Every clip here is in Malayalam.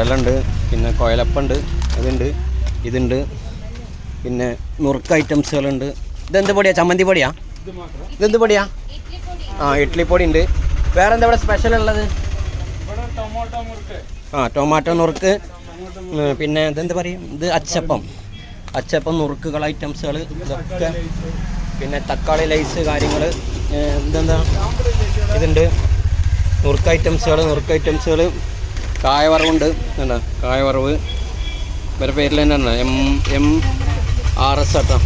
കടലുണ്ട് പിന്നെ കുഴലപ്പുണ്ട് അതുണ്ട് ഇതുണ്ട് പിന്നെ നുറുക്ക് ഐറ്റംസുകളുണ്ട്. ഇതെന്ത് പൊടിയാ? ചമ്മന്തി പൊടിയാ? ഇതെന്ത് പൊടിയാ? ആ ഇഡ്ഡലി പൊടി ഉണ്ട് വേറെ എന്താ ഇവിടെ സ്പെഷ്യൽ ഉള്ളത്? ആ ടൊമാറ്റോ നുറുക്ക് പിന്നെ ഇതെന്ത് പറയും? ഇത് അച്ചപ്പം. അച്ചപ്പം നുറുക്കുകൾ ഐറ്റംസുകൾ ഇതൊക്കെ. പിന്നെ തക്കാളി ലൈസ് കാര്യങ്ങൾ ഇതെന്താ? ഇതുണ്ട്. നുറുക്ക് ഐറ്റംസുകൾ നുറുക്ക് ഐറ്റംസുകൾ. കായവറവുണ്ട്. എന്താ കായവറവ്. ഇവരുടെ പേരിൽ തന്നെയാണ്. എം എം ആർ എസ് കേട്ടോ.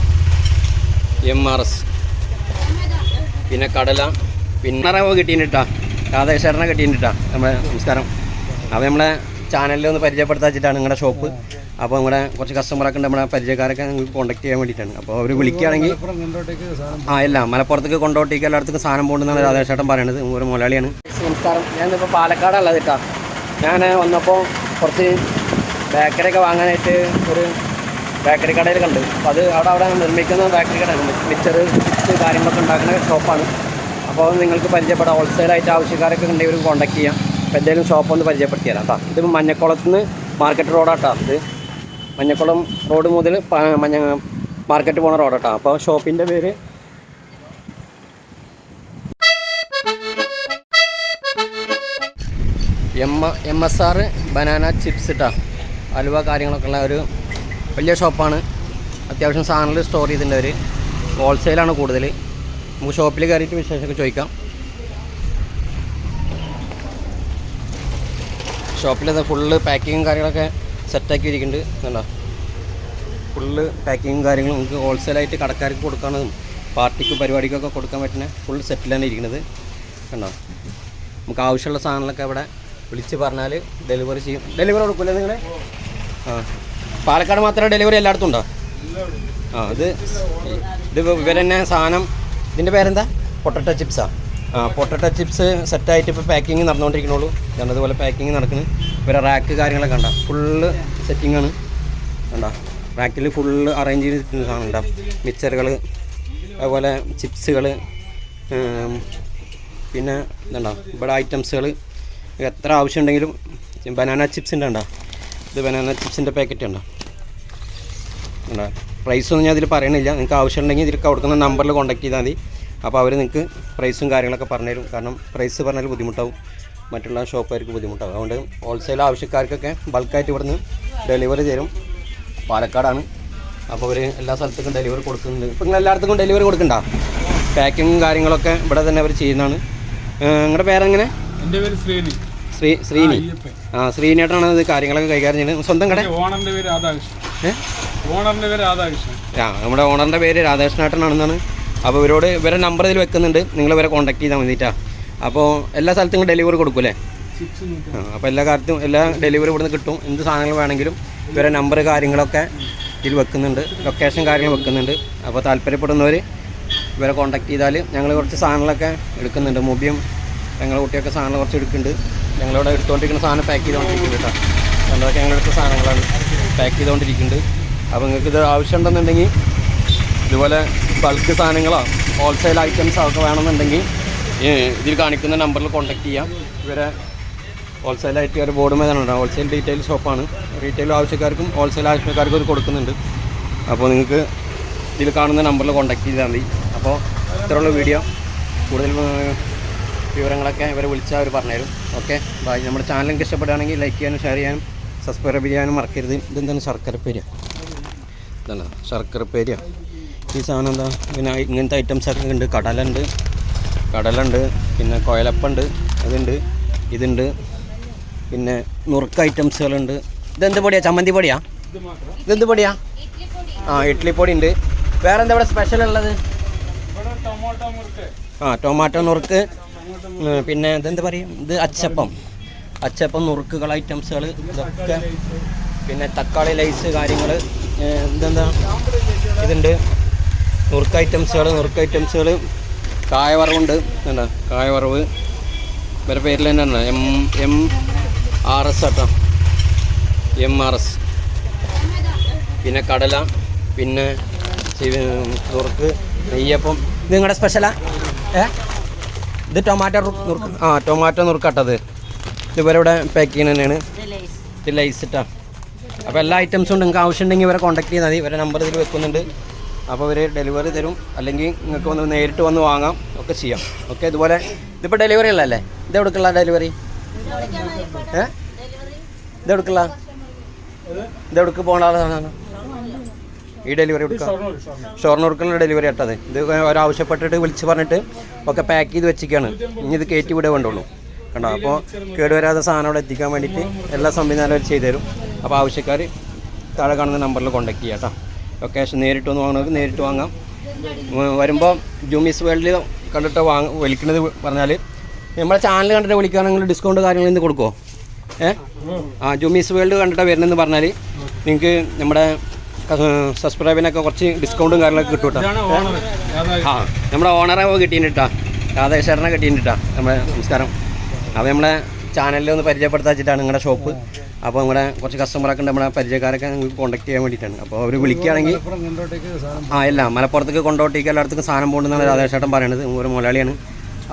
M R S. പിന്നെ കടല. പിന്നെ റവ കിട്ടിയിട്ടാ രാധേശ്വരനെ കിട്ടിയിട്ടാ നമ്മുടെ നമസ്കാരം അപ്പോൾ നമ്മളെ ചാനലിൽ ഒന്ന് പരിചയപ്പെടുത്താച്ചിട്ടാണ് നിങ്ങളുടെ ഷോപ്പ്. അപ്പോൾ നമ്മുടെ കുറച്ച് കസ്റ്റമറൊക്കെ ഉണ്ട്. നമ്മുടെ പരിചയക്കാരൊക്കെ നിങ്ങൾക്ക് കോൺടാക്ട് ചെയ്യാൻ വേണ്ടിയിട്ടാണ്. അപ്പോൾ അവർ വിളിക്കുകയാണെങ്കിൽ ആ ഇല്ല. മലപ്പുറത്തേക്ക് കൊണ്ടോട്ടേക്ക് എല്ലായിടത്തും സാധനം പോകുന്നതാണ് രാധേശ്വരൻ പറയണത് ഒരു മലയാളിയാണ് നമസ്കാരം. ഞാനിപ്പോൾ പാലക്കാടുള്ളത് കേട്ടോ. ഞാൻ വന്നപ്പോൾ കുറച്ച് ബേക്കറിയൊക്കെ വാങ്ങാനായിട്ട് ഒരു ബേക്കറി കടയിൽ കണ്ടു. അപ്പോൾ അത് അവിടെ അവിടെ നിർമ്മിക്കുന്ന ബേക്കറി കടയാണ്. മിക്സർ കാര്യങ്ങളൊക്കെ ഉണ്ടാക്കുന്ന ഷോപ്പാണ് അപ്പോൾ നിങ്ങൾക്ക് പരിചയപ്പെടാം. ഹോൾസെയിലായിട്ട് ആവശ്യക്കാരൊക്കെ ഉണ്ടെങ്കിൽ കോൺടാക്ട് ചെയ്യാം. അപ്പോൾ എന്തെങ്കിലും ഷോപ്പ് ഒന്ന് പരിചയപ്പെടുത്തി തരാം കേട്ടോ ഇത് മഞ്ഞക്കുളത്ത് നിന്ന് മാർക്കറ്റ് റോഡാട്ടോ ഇത് മഞ്ഞക്കുളം റോഡ് മുതൽ മഞ്ഞ മാർക്കറ്റ് പോണ റോഡാട്ടോ അപ്പോൾ ഷോപ്പിന്റെ പേര് M S R banana chips ഇട്ടാ. അലുവ കാര്യങ്ങളൊക്കെ ഉള്ള ഒരു വലിയ ഷോപ്പാണ്. അത്യാവശ്യം സാധനങ്ങൾ സ്റ്റോർ ചെയ്തിട്ടുണ്ട് അവർ ഹോൾസെയിലാണ് കൂടുതൽ നമുക്ക് ഷോപ്പിൽ കയറിയിട്ട് വിശേഷമൊക്കെ ചോദിക്കാം. ഷോപ്പിൽ അത് ഫുള്ള് പാക്കിങ്ങും കാര്യങ്ങളൊക്കെ സെറ്റാക്കി ഇരിക്കുന്നുണ്ട് കണ്ടോ? ഫുള്ള് പാക്കിങ്ങും കാര്യങ്ങളും നമുക്ക് ഹോൾസെയിലായിട്ട് കടക്കാർക്ക് കൊടുക്കാനും പാർട്ടിക്ക് പരിപാടിക്കൊക്കെ കൊടുക്കാൻ പറ്റുന്ന ഫുൾ സെറ്റിലാണ് ഇരിക്കുന്നത്. കണ്ടോ? നമുക്ക് ആവശ്യമുള്ള സാധനങ്ങളൊക്കെ ഇവിടെ വിളിച്ച് പറഞ്ഞാൽ ഡെലിവറി ചെയ്യും. ഡെലിവറി കൊടുക്കില്ല നിങ്ങളെ? ആ. പാലക്കാട് മാത്രമേ ഡെലിവറി എല്ലായിടത്തും ഉണ്ടോ? ആ ഇത് ഇത് ഇവർ തന്നെ സാധനം ഇതിന്റെ പേരെന്താ? പൊട്ടറ്റ ചിപ്സാ. ആ പൊട്ടറ്റ ചിപ്സ് സെറ്റായിട്ട് ഇപ്പോൾ പാക്കിങ് നടന്നുകൊണ്ടിരിക്കണുള്ളൂ ഞാനതുപോലെ അതുപോലെ പാക്കിങ് നടക്കുന്നു ഇവരെ റാക്ക് കാര്യങ്ങളൊക്കെ കണ്ട. ഫുള്ള് സെറ്റിംഗ് ആണ്. കണ്ട? റാക്കിൽ ഫുള്ള് അറേഞ്ച് ചെയ്തിട്ടുണ്ട് സാധനം ഉണ്ടാവും മിക്സറുകൾ അതുപോലെ ചിപ്സുകൾ പിന്നെ എന്താ ഇവിടെ ഐറ്റംസുകൾ എത്ര ആവശ്യമുണ്ടെങ്കിലും ബനാന ചിപ്സിന്റെ ഉണ്ടോ? ഇത് ബനാന ചിപ്സിന്റെ പാക്കറ്റ് ഉണ്ടോ? ഉണ്ടോ? പ്രൈസൊന്നും ഞാൻ ഇതിൽ പറയണില്ല. നിങ്ങൾക്ക് ആവശ്യം ഉണ്ടെങ്കിൽ ഇതിൽ കൊടുക്കുന്ന നമ്പറിൽ കോൺടാക്ട് ചെയ്താൽ മതി. അപ്പോൾ അവർ നിങ്ങൾക്ക് പ്രൈസും കാര്യങ്ങളൊക്കെ പറഞ്ഞുതരും. കാരണം പ്രൈസ് പറഞ്ഞാൽ ബുദ്ധിമുട്ടാവും. മറ്റുള്ള ഷോപ്പുകാർക്ക് ബുദ്ധിമുട്ടാവും. അതുകൊണ്ട് ഹോൾസെയിൽ ആവശ്യക്കാർക്കൊക്കെ ബൾക്കായിട്ട് ഇവിടുന്ന് ഡെലിവറി തരും. പാലക്കാടാണ്. അപ്പോൾ അവർ എല്ലാ സ്ഥലത്തേക്കും ഡെലിവറി കൊടുക്കുന്നുണ്ട്. ഇപ്പോൾ നിങ്ങൾ എല്ലായിടത്തേക്കും ഡെലിവറി കൊടുക്കണ്ട? പാക്കിങ്ങും കാര്യങ്ങളൊക്കെ ഇവിടെ തന്നെ അവർ ചെയ്യുന്നതാണ്. നിങ്ങളുടെ പേരെങ്ങനെ? എന്റെ പേര് ശ്രീനി. ശ്രീ ശ്രീനി. ആ ശ്രീനേട്ടനാണ് ഇത് കാര്യങ്ങളൊക്കെ കൈകാര്യം ചെയ്യുന്നത്. സ്വന്തം കട? ഓണറിന്റെ പേര് രാധാകൃഷ്ണൻ. ഓണറിന്റെ പേര് രാധാകൃഷ്ണൻ. ആ നമ്മുടെ ഓണറിന്റെ പേര് രാധാകൃഷ്ണേട്ടനാണെന്നാണ് അപ്പോൾ ഇവരോട് ഇവരെ നമ്പർ ഇതിൽ വെക്കുന്നുണ്ട്. നിങ്ങൾ ഇവരെ കോൺടാക്ട് ചെയ്താൽ മതിട്ടാ അപ്പോൾ എല്ലാ സ്ഥലത്തും ഡെലിവറി കൊടുക്കൂലേ അപ്പോൾ എല്ലാ കാര്യത്തും എല്ലാ ഡെലിവറി ഇവിടുന്ന് കിട്ടും. എന്ത് സാധനങ്ങൾ വേണമെങ്കിലും ഇവരെ നമ്പർ കാര്യങ്ങളൊക്കെ ഇതിൽ വെക്കുന്നുണ്ട്. ലൊക്കേഷൻ കാര്യങ്ങൾ വെക്കുന്നുണ്ട്. അപ്പോൾ താല്പര്യപ്പെടുന്നവർ ഇവരെ കോൺടാക്ട് ചെയ്താൽ ഞങ്ങൾ കുറച്ച് സാധനങ്ങളൊക്കെ എടുക്കുന്നുണ്ട്. മുബിയും ഞങ്ങളുടെ കുട്ടിയൊക്കെ സാധനം കുറച്ച് എടുക്കുന്നുണ്ട്. ഞങ്ങളിവിടെ എടുത്തുകൊണ്ടിരിക്കുന്ന സാധനം പാക്ക് ചെയ്തുകൊണ്ടിരിക്കുന്നുണ്ട് കേട്ടോ. ഞങ്ങളൊക്കെ ഞങ്ങളെടുത്ത സാധനങ്ങളാണ് പാക്ക് ചെയ്തുകൊണ്ടിരിക്കുന്നുണ്ട് അപ്പോൾ നിങ്ങൾക്ക് ഇത് ആവശ്യമുണ്ടെന്നുണ്ടെങ്കിൽ ഇതുപോലെ ബൾക്ക് സാധനങ്ങളോ ഹോൾസെയിൽ ഐറ്റംസ് ഒക്കെ വേണമെന്നുണ്ടെങ്കിൽ ഇതിൽ കാണിക്കുന്ന നമ്പറിൽ കോൺടാക്ട് ചെയ്യാം. ഇവരെ ഹോൾസെയിലായിട്ട് ഒരു ബോർഡ് മേലാണ് ഹോൾസെയിൽ ഡീറ്റെയിൽ ഷോപ്പാണ് റീറ്റെയിൽ ആവശ്യക്കാർക്കും ഹോൾസെയിൽ ആവശ്യക്കാർക്കും ഇത് കൊടുക്കുന്നുണ്ട്. അപ്പോൾ നിങ്ങൾക്ക് ഇതിൽ കാണുന്ന നമ്പറിൽ കോൺടാക്ട് ചെയ്താൽ മതി. അപ്പോൾ ഇത്രയുള്ള വീഡിയോ കൂടുതൽ വിവരങ്ങളൊക്കെ ഇവരെ വിളിച്ചാൽ അവർ പറഞ്ഞുതരും ഓക്കെ ബൈ നമ്മുടെ ചാനൽ ഇഷ്ടപ്പെടുകയാണെങ്കിൽ ലൈക്ക് ചെയ്യാനും ഷെയർ ചെയ്യാനും സബ്സ്ക്രൈബ് ചെയ്യാനും മറക്കരുത്. ഇതെന്താണ് ശർക്കര പേര്? ഇതാണ് ശർക്കര പേര്. ഈ സാധനം എന്താ? പിന്നെ ഇങ്ങനത്തെ ഐറ്റംസ് ഒക്കെ ഉണ്ട് കടലുണ്ട്. കടലുണ്ട് പിന്നെ കുഴലപ്പുണ്ട് അതുണ്ട് ഇതുണ്ട്. പിന്നെ നുറുക്ക് ഐറ്റംസുകളുണ്ട് ഇതെന്ത് പൊടിയാ? ചമ്മന്തി പൊടിയാ? ഇതെന്ത് പൊടിയാ? ആ ഇഡ്ഡലി പൊടി ഉണ്ട് വേറെ എന്താ ഇവിടെ സ്പെഷ്യൽ ഉള്ളത്? ആ ടൊമാറ്റോ നുറുക്ക്. പിന്നെ ഇതെന്ത് പറയും? ഇത് അച്ചപ്പം. അച്ചപ്പം നുറുക്കുകൾ ഐറ്റംസുകൾ ഇതൊക്കെ പിന്നെ തക്കാളി ലൈസ് കാര്യങ്ങൾ ഇതെന്താ? ഇതുണ്ട്. നുറുക്ക് ഐറ്റംസുകൾ നുറുക്ക് ഐറ്റംസുകൾ കായവറവുണ്ട്. എന്താ കായവറവ്. ഇവരെ പേരിൽ തന്നെയാണ്. എം എം ആർ എസ് ആട്ടോ എം ആർ എസ്. പിന്നെ കടല പിന്നെ നുറുക്ക് നെയ്യപ്പം. നിങ്ങളുടെ സ്പെഷ്യലാ ഏ? ഇത് ടൊമാറ്റോ നുറുക്ക് ആ ടൊമാറ്റോ നുറുക്കട്ടത് ഇതുപോലെ ഇവിടെ പാക്ക് ചെയ്യുന്ന തന്നെയാണ്. ഇത് ലൈസ് ഇട്ടാ. അപ്പോൾ എല്ലാ ഐറ്റംസും നിങ്ങൾക്ക് ആവശ്യമുണ്ടെങ്കിൽ ഇവരെ കോൺടാക്ട് ചെയ്താൽ മതി. ഇവരെ നമ്പർ ഇതിൽ വെക്കുന്നുണ്ട്. അപ്പോൾ ഇവർ ഡെലിവറി തരും. അല്ലെങ്കിൽ നിങ്ങൾക്ക് വന്ന് നേരിട്ട് വന്ന് വാങ്ങാം. ഒക്കെ ചെയ്യാം. ഓക്കെ ഇതുപോലെ ഇതിപ്പോൾ ഡെലിവറി അല്ലല്ലേ ഇത് എവിടേക്കുള്ള ഡെലിവറി ഏ? ഇത് എവിടേക്കുള്ള? ഇത് എവിടേക്ക് പോകണ ആളാണ്? ഈ ഡെലിവറി കൊടുക്കുക. ഷൊർണൂർ ഷൊർണൂർ ഷൊർണൂർക്കുള്ള ഡെലിവറി ഇട്ടത് ഇത് ഒരാവശ്യപ്പെട്ടിട്ട് വിളിച്ച് പറഞ്ഞിട്ട് ഒക്കെ പാക്ക് ചെയ്ത് വെച്ചിരിക്കുകയാണ്. ഇനി ഇത് കയറ്റി വിടേ വേണ്ടുള്ളൂ കണ്ടോ? അപ്പോൾ കേടുവരാതെ സാധനം അവിടെ എത്തിക്കാൻ വേണ്ടിയിട്ട് എല്ലാ സംവിധാനവും അവർ ചെയ്തു തരും. അപ്പോൾ ആവശ്യക്കാർ താഴെ കാണുന്ന നമ്പറിൽ കോൺടാക്ട് ചെയ്യാം കേട്ടോ ലൊക്കേഷൻ നേരിട്ട് വന്ന് വാങ്ങുന്നവർക്ക് നേരിട്ട് വാങ്ങാം. വരുമ്പോൾ ജൂമിസ് വേൾഡിൽ കണ്ടിട്ട് വാങ്ങ വിളിക്കുന്നത് പറഞ്ഞാൽ നമ്മളെ ചാനൽ കണ്ടിട്ട് വിളിക്കുകയാണെങ്കിൽ ഡിസ്കൗണ്ട് കാര്യങ്ങൾ ഇന്ന് കൊടുക്കുമോ ഏ? ആ ജൂമിസ് വേൾഡ് കണ്ടിട്ട് വരുന്നതെന്ന് പറഞ്ഞാൽ നിങ്ങൾക്ക് നമ്മുടെ സബ്സ്ക്രൈബിനൊക്കെ കുറച്ച് ഡിസ്കൗണ്ടും കാര്യങ്ങളൊക്കെ കിട്ടും കേട്ടോ ആ നമ്മുടെ ഓണറെ കിട്ടിയിട്ടാ രാധേശ്വരനെ കിട്ടിയിട്ടാ നമ്മുടെ നമസ്കാരം. അപ്പോൾ നമ്മളെ ചാനലിൽ ഒന്ന് പരിചയപ്പെടുത്താച്ചിട്ടാണ് നിങ്ങളുടെ ഷോപ്പ് അപ്പോൾ നമ്മുടെ കുറച്ച് കസ്റ്റമറൊക്കെ ഉണ്ട് നമ്മുടെ പരിചയക്കാരൊക്കെ നിങ്ങൾക്ക് കോൺടാക്ട് ചെയ്യാൻ വേണ്ടിയിട്ടാണ്. അപ്പോൾ അവർ വിളിക്കുകയാണെങ്കിൽ ആ ഇല്ല മലപ്പുറത്തേക്ക് കൊണ്ടോട്ടേക്ക് എല്ലായിടത്തേക്കും സാധനം പോകുന്നതാണ് രാധേശ്വരൻ പറയണത്. ഒരു മലയാളിയാണ്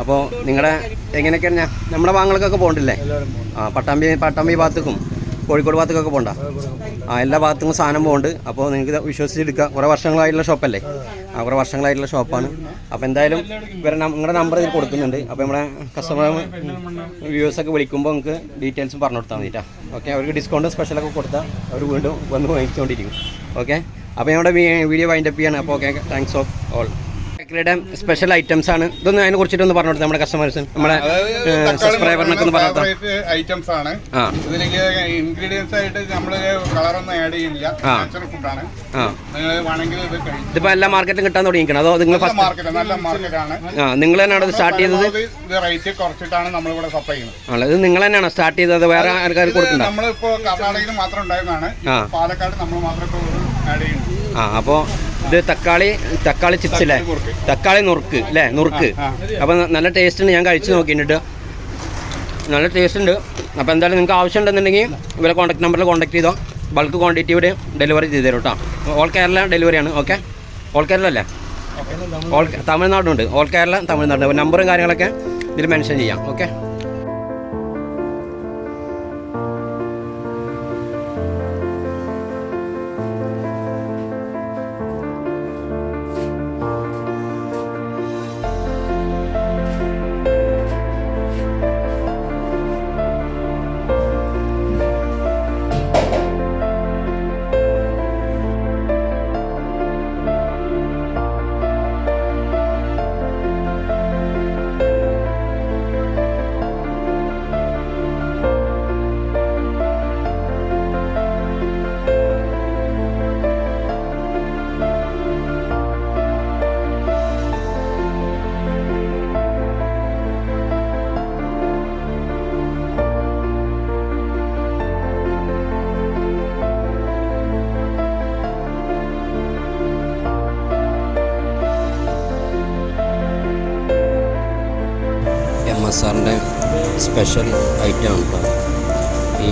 അപ്പോൾ നിങ്ങളുടെ എങ്ങനെയൊക്കെയാണ് നമ്മുടെ ഭാഗങ്ങൾക്കൊക്കെ പോകണ്ടില്ലേ? ആ പട്ടാമ്പി പട്ടാമ്പി ഭാഗത്തേക്കും. കോഴിക്കോട് ഭാഗത്തേക്കൊക്കെ പോകണ്ട ആ എല്ലാ ഭാഗത്തും സാധനം പോകുന്നുണ്ട് അപ്പോൾ നിങ്ങൾക്ക് വിശ്വസിച്ചെടുക്കാം. കുറേ വർഷങ്ങളായിട്ടുള്ള ഷോപ്പല്ലേ? ആ കുറേ വർഷങ്ങളായിട്ടുള്ള ഷോപ്പാണ്. അപ്പോൾ എന്തായാലും ഇവരെ നിങ്ങളുടെ നമ്പർ ഇതിൽ കൊടുക്കുന്നുണ്ട്. അപ്പോൾ നമ്മുടെ കസ്റ്റമർ വ്യൂവേഴ്സൊക്കെ വിളിക്കുമ്പോൾ നിങ്ങൾക്ക് ഡീറ്റെയിൽസും പറഞ്ഞു കൊടുത്താൽ മതിട്ടാ ഓക്കെ അവർക്ക് ഡിസ്കൗണ്ട് സ്പെഷ്യലൊക്കെ കൊടുത്താൽ അവർ വീണ്ടും വന്ന് വാങ്ങിച്ചുകൊണ്ടിരിക്കും ഓക്കെ അപ്പോൾ ഞങ്ങളുടെ വീഡിയോ വൈൻഡപ്പ് ചെയ്യാണ്. അപ്പോൾ ഓക്കെ താങ്ക്സ് ഓഫ് ഓൾ ബേക്കറിയുടെ സ്പെഷ്യൽ ഐറ്റംസ് ആണ്. ഇതൊന്ന് അതിനെ കുറിച്ചിട്ടൊന്ന് പറഞ്ഞു കൊടുത്താൽ നമ്മുടെ കസ്റ്റമേഴ്സ് നമ്മുടെ സബ്സ്ക്രൈബറിനൊക്കെ ഒന്ന് പറഞ്ഞു ഐറ്റംസ് ആണ്. ഇതിലേക്ക് ഇൻഗ്രീഡിയൻസ് ആയിട്ട് നമ്മൾ ഒന്നും ആഡ് ചെയ്യുന്നില്ല. നാച്ചുറൽ ഫുഡാണ് ആ. നിങ്ങൾ വേണമെങ്കിൽ ഇത് കഴിക്കും. ഇതിപ്പോൾ എല്ലാ മാർക്കറ്റിലും കിട്ടാൻ തുടങ്ങിക്കണം അതോ നിങ്ങൾ മാർക്കറ്റ് നല്ല മാർക്കറ്റാണ് നിങ്ങൾ തന്നെയാണ് ഇത് സ്റ്റാർട്ട് ചെയ്തത്? ഇത് റേറ്റ് കുറച്ചിട്ടാണ് നമ്മളിവിടെ സപ്ലൈ ചെയ്യുന്നത്. ആണല്ലോ ഇത് നിങ്ങൾ തന്നെയാണ് സ്റ്റാർട്ട് ചെയ്തത്? വേറെ ആൾക്കാർ കൊടുക്കണ്ട? നമ്മളിപ്പോ കർണാടകയിൽ മാത്രം ഉണ്ടായതാണ് പാലക്കാട് നമ്മൾ മാത്രം ആഡ് ചെയ്യുന്നു. ആ അപ്പോൾ ഇത് തക്കാളി തക്കാളി ചിപ്സ് അല്ലേ തക്കാളി നുറുക്ക് അല്ലേ നുറുക്ക്. അപ്പം നല്ല ടേസ്റ്റ് ഉണ്ട്. ഞാൻ കഴിച്ചു നോക്കിയിട്ടുണ്ട്. നല്ല ടേസ്റ്റ് ഉണ്ട്. അപ്പോൾ എന്തായാലും നിങ്ങൾക്ക് ആവശ്യം ഉണ്ടെന്നുണ്ടെങ്കിൽ ഇവരെ കോൺടാക്ട് നമ്പറിൽ കോൺടാക്ട് ചെയ്തോ. ബൾക്ക് ക്വാണ്ടിറ്റി ഇവിടെ ഡെലിവറി ചെയ്ത് തരും കേട്ടോ ഓൾ കേരള ഡെലിവറിയാണ് ഓക്കെ ഓൾ കേരള അല്ലേ? ഓൾ തമിഴ്നാടുണ്ട്. ഓൾ കേരള തമിഴ്നാട്. നമ്പറും കാര്യങ്ങളൊക്കെ ഇതിൽ മെൻഷൻ ചെയ്യാം. ഓക്കെ എസ് സ്പെഷ്യൽ ഐറ്റം ആണ് കേട്ടോ ഈ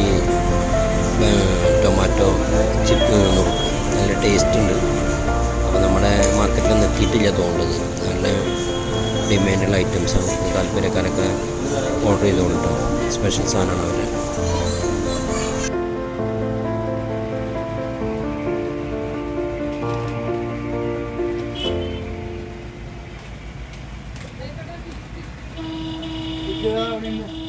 ടൊമാറ്റോ ചിപ്പ് നുറുക്ക് നല്ല ടേസ്റ്റ് ഉണ്ട്. അപ്പോൾ നമ്മുടെ മാർക്കറ്റിലൊന്നും എത്തിയിട്ടില്ല തോന്നുന്നത് നല്ല ഡിമാൻഡുള്ള ഐറ്റംസാണ് താല്പര്യക്കാരൊക്കെ ഓർഡർ ചെയ്തുകൊണ്ട് സ്പെഷ്യൽ സാധനമാണ് അവർ Dövünün.